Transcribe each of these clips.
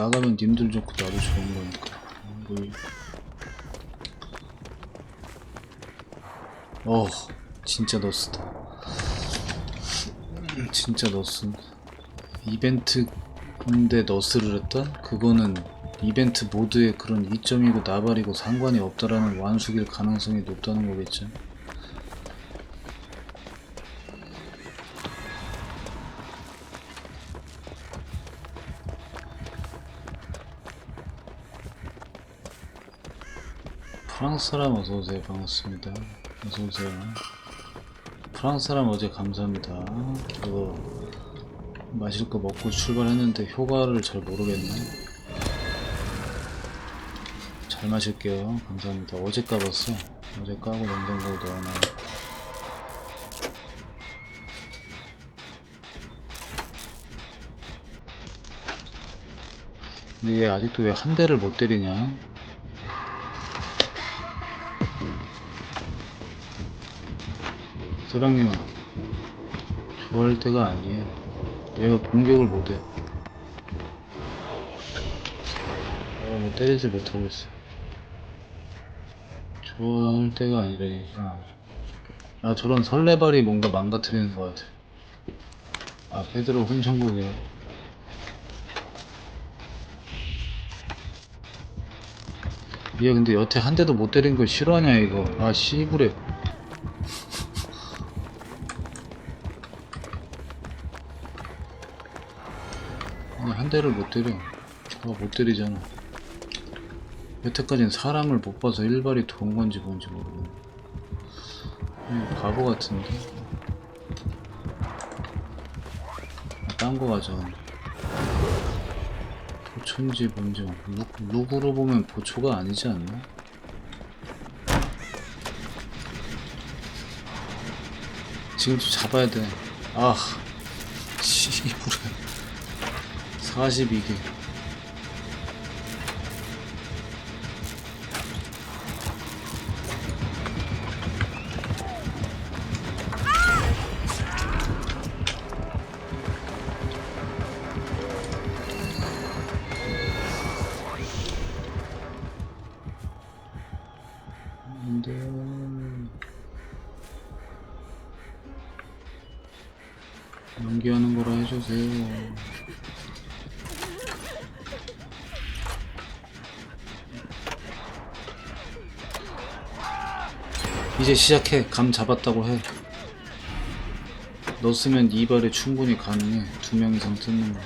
나가면 님들 좋고 나도 좋은 거니까. 뭘... 어 진짜 너스다 진짜 너스 이벤트인데 너스를 했다? 그거는 이벤트 모드의 그런 이점이고 나발이고 상관이 없다라는 완숙일 가능성이 높다는 거겠죠 프랑스 사람 어서오세요. 반갑습니다. 어서오세요. 프랑스 사람 어제 감사합니다. 그거 마실 거 먹고 출발했는데 효과를 잘 모르겠네. 잘 마실게요. 감사합니다. 어제 까봤어. 어제 까고 냉장고에 넣어놔. 근데 얘 아직도 왜 한 대를 못 때리냐 소장님은 좋아할 때가 아니에요. 얘가 공격을 못해. 내가 뭐 때리지 못하고 있어. 좋아할 때가 아니라니까. 아, 저런 설레발이 뭔가 망가뜨리는 것 같아. 아, 페드로 훈천국이야. 얘 근데 여태 한 대도 못 때린 거 싫어하냐, 이거. 아, 씨부레. 한 대를 못 때려 저거 못 때리잖아 여태까지는 사람을 못 봐서 일발이 좋은 건지 뭔지 모르고 바보 같은데 아, 딴거 가져 보초인지 뭔지 룩, 룩으로 보면 보초가 아니지 않나? 지금 좀 잡아야 돼. 아, 씨부레. 42개. 이제 시작해. 감 잡았다고 해. 넣었으면 이발에 충분히 가능해. 두 명 이상 뜯는 거. 어,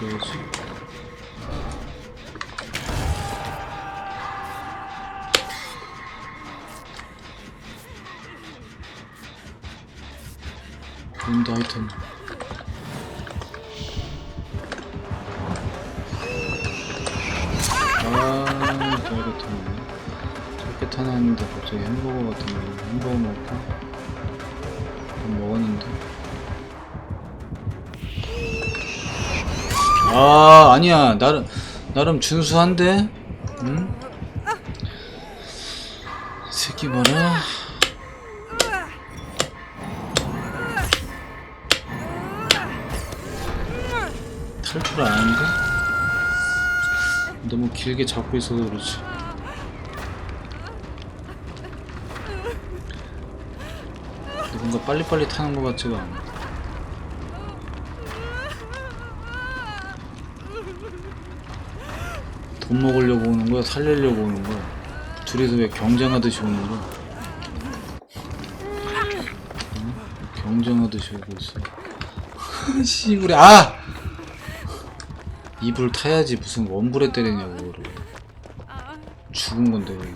해줘야지. 본드 아이템. 아, 다이어트 깨끗 하나 했는데 갑자기 햄버거 같은 거 햄버거 먹을까? 밥 먹었는데 아 아니야 나름 나름 준수한데 응? 이 새끼 봐라 탈출 안 하는데? 너무 길게 잡고 있어서 그렇지 뭔가 빨리빨리 타는 것 같지가 않아. 돈 먹으려고 오는 거야? 살리려고 오는 거야? 둘이서 왜 경쟁하듯이 오는 거야? 응? 경쟁하듯이 오고 있어. 씨부레, 아! 이불 타야지 무슨 원불에 때리냐고, 그거를. 죽은 건데, 왜.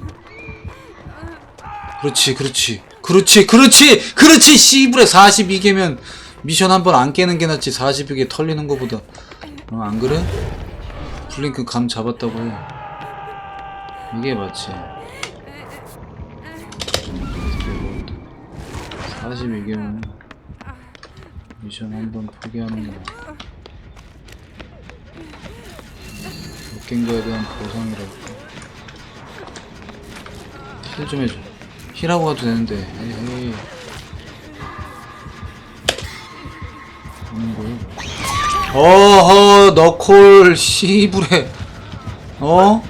그렇지, 그렇지. 그렇지, 그렇지, 그렇지, 씨부레 42개면 미션 한 번 안 깨는 게 낫지, 42개 털리는 거보다. 어, 안 그래? 블링크 감 잡았다고 해. 이게 맞지. 42개면 미션 한 번 포기하는 거야. 못깬 거에 대한 보상이랄까. 힐좀 해줘. 힐하고 가도 되는데 에이 오는 거요 어허 너콜 씨부레 어?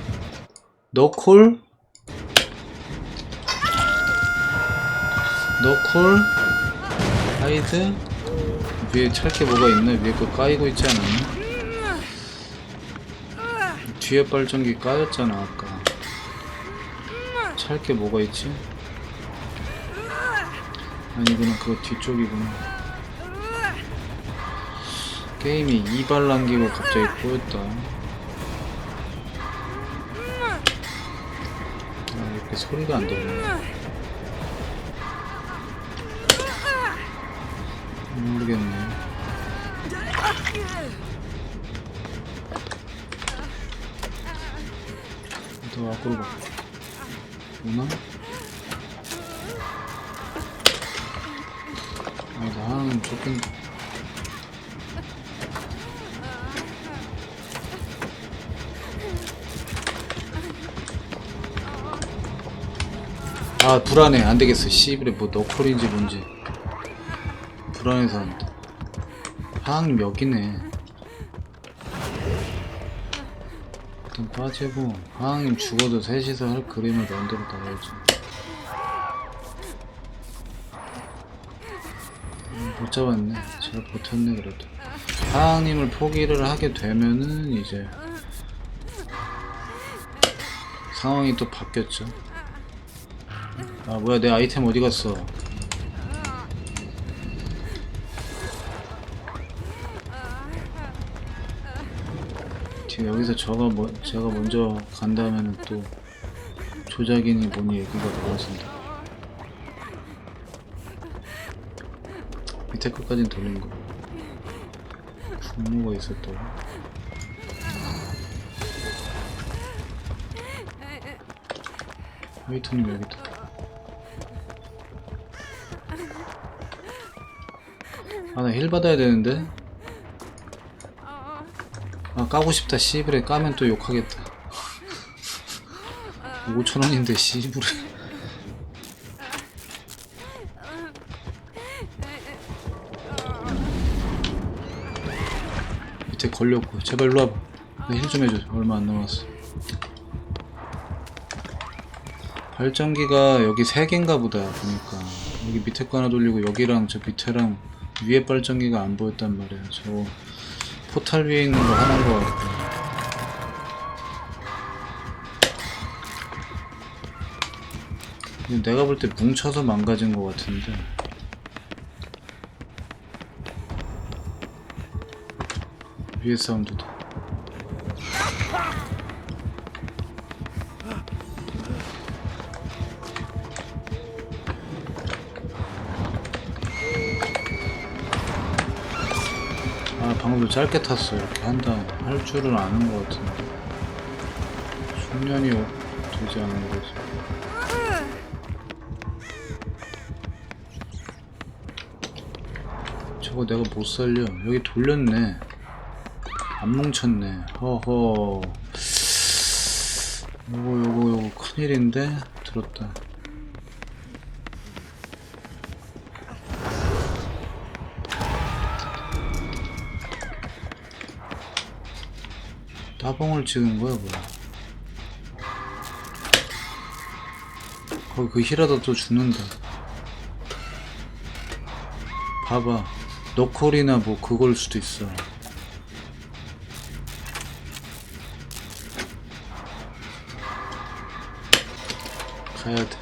너콜? 너콜? 하이드? 위에 찰게 뭐가 있나? 위에 거 까이고 있지 않았나? 뒤에 발전기 까였잖아 아까 찰게 뭐가 있지? 아니구나. 그거 뒤쪽이구나. 게임이 이발 남기고 갑자기 꼬였다. 아 이렇게 소리가 안 들리네 모르겠네. 더 앞으로 가. 오나? 나는 조금. 아 불안해. 안되겠어. 씨부레 뭐 너콜인지 뭔지. 불안해서 안돼. 하항님 여기네. 일단 빠지고. 하항님 죽어도 셋이서 할 그림을 만들어 나가야지 못 잡았네. 잘 버텼네 그래도. 하항님을 포기를 하게 되면은 이제 상황이 또 바뀌었죠. 아 뭐야 내 아이템 어디 갔어? 지금 여기서 저가 뭐, 제가 먼저 간다면은 또 조작이니 뭐니 얘기가 나와진다 밑에 끝까지는 돌린 거. 분모가 있었다고? 화이트님 여기다. 아 나 힐 받아야 되는데. 아 까고 싶다 씨부레. 까면 또 욕하겠다. 5천원인데 씨부레 밑에 걸렸고 제발 일로 와봐. 힐좀 해줘. 얼마 안 남았어. 발전기가 여기 3개인가 보다 보니까. 여기 밑에 거 하나 돌리고 여기랑 저 밑에랑 위에 발전기가 안 보였단 말이야. 저 포탈 위에 있는 거 하나인 거 같고 내가 볼 때 뭉쳐서 망가진 거 같은데 위에 사운드도 아 방금도 짧게 탔어 이렇게 한다 할 줄은 아는 것 같은데. 숙련이 되지 않은 거지. 저거 내가 못 살려. 여기 돌렸네 안 뭉쳤네. 허허. 요거 요거 요거 큰일인데? 들었다. 따봉을 찍은 거야 뭐야? 거기 그 힐하다 또 죽는다. 봐봐. 너콜이나 뭐 그걸 수도 있어 가야 돼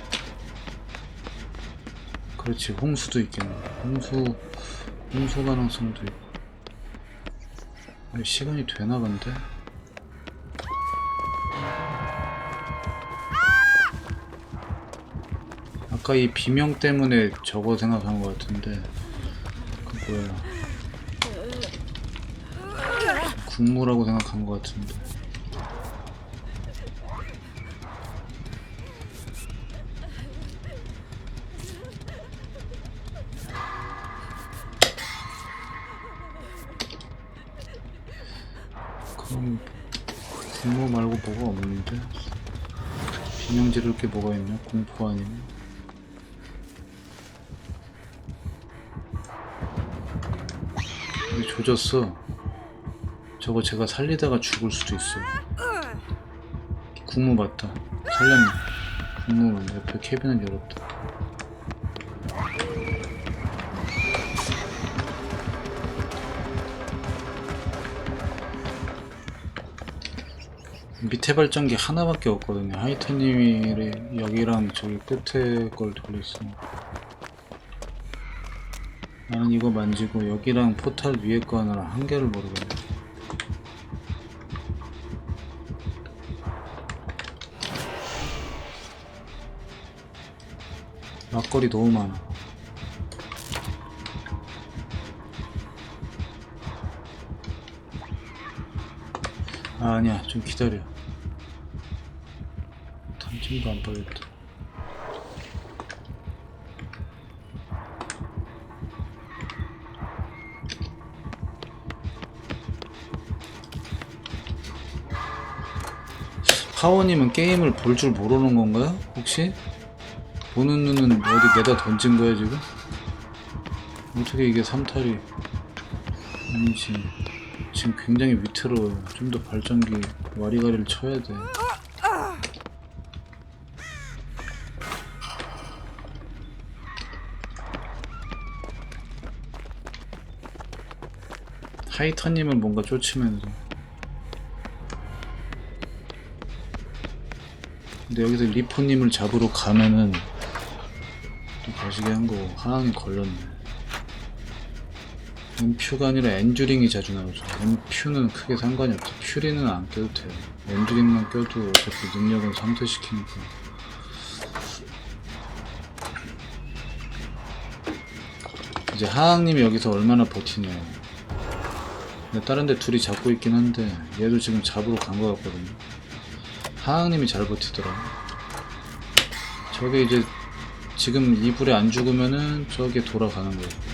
그렇지 홍수도 있겠네. 홍수 홍수 가능성도 있고. 아, 시간이 되나 본데? 아까 이 비명 때문에 저거 생각한 것 같은데 그 뭐야. 국무라고 생각한 것 같은데 그럼 국무 말고 뭐가 없는데 비명 지를 게 뭐가 있냐 공포 아니면 여기 조졌어 저거 제가 살리다가 죽을 수도 있어요. 국무 맞다. 살렸네. 국무 옆에 캐비넷 열었다. 밑에 발전기 하나밖에 없거든요. 하이터님이 여기랑 저기 끝에 걸 돌렸어. 나는 이거 만지고 여기랑 포탈 위에 거 하나랑 한 개를 모르겠네. 막걸리 너무 많아. 아, 아니야, 좀 기다려. 탐진도 안 빠졌다. 파워님은 게임을 볼 줄 모르는 건가요? 혹시? 보는 눈은 어디 내다 던진 거야 지금? 어떻게 이게 삼탈이 아니지 지금 굉장히 위태로워요. 좀 더 발전기 와리가리를 쳐야 돼. 하이터님을 뭔가 쫓으면서. 근데 여기서 리포님을 잡으러 가면은 또 거시기 한 거고 하나는 걸렸네 엠퓨가 아니라 엔주링이 자주 나오죠. 엠퓨는 크게 상관이 없어 퓨리는 안 껴도 돼요. 엔주링만 껴도 어차피 능력은 상쇄시키니까 이제 하항님이 여기서 얼마나 버티냐. 근데 다른 데 둘이 잡고 있긴 한데 얘도 지금 잡으러 간거 같거든요. 하항님이 잘 버티더라. 저게 이제 지금 이불에 안 죽으면은 저게 돌아가는 거예요.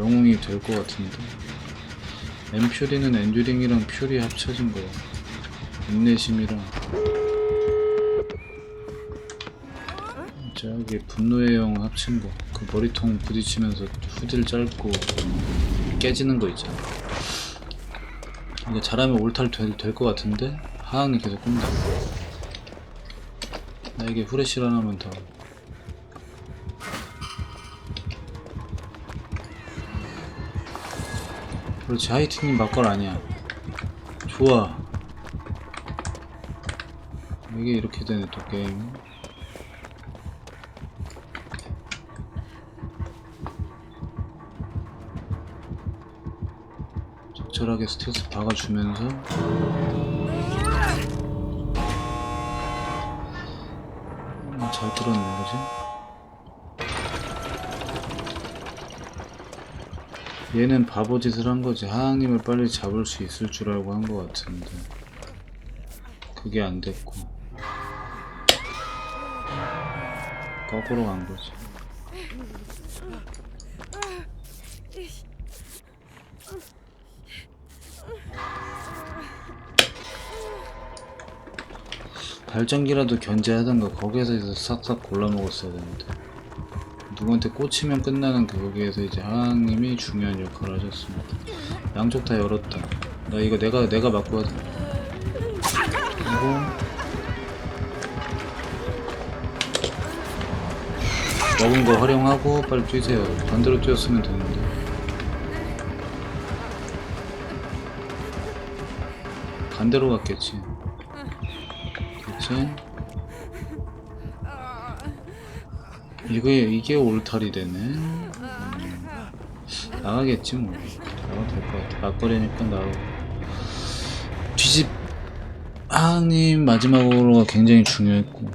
영웅이 될 것 같은데. 엠퓨리는 엔듀링이랑 퓨리 합쳐진 거예요. 인내심이랑. 저기 분노의 영 합친 거. 그 머리통 부딪히면서 후딜 짧고 깨지는 거 있잖아. 이거 잘하면 올탈 될것 같은데 하항이 계속 꾼다 나에게 후레쉬를 하나만 더 그렇지 하이트님 막걸 아니야. 좋아. 이게 이렇게 되네 또 게임. 적절하게 스트레스 박아주면서. 음, 잘 들었네 그지? 얘는 바보짓을 한 거지. 하항님을 빨리 잡을 수 있을 줄 알고 한 거 같은데 그게 안 됐고 거꾸로 간 거지 발전기라도 견제하던가 거기에서 싹싹 골라 먹었어야 되는데 누구한테 꽂히면 끝나는 거기에서 이제 하항님이 중요한 역할을 하셨습니다. 양쪽 다 열었다. 나 이거 내가 내가 맞고 하자. 그리고 먹은 거 활용하고 빨리 뛰세요. 반대로 뛰었으면 되는데. 반대로 갔겠지. 그치? 이게 이게 올탈이 되네. 음, 나가겠지 뭐. 나가도 될것 같아. 막거리니까 나가고. 뒤집 하님 마지막으로가 굉장히 중요했고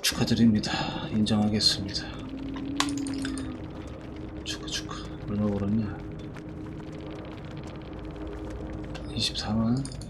축하드립니다. 인정하겠습니다. 축하 축하. 얼마 벌었냐? 24만.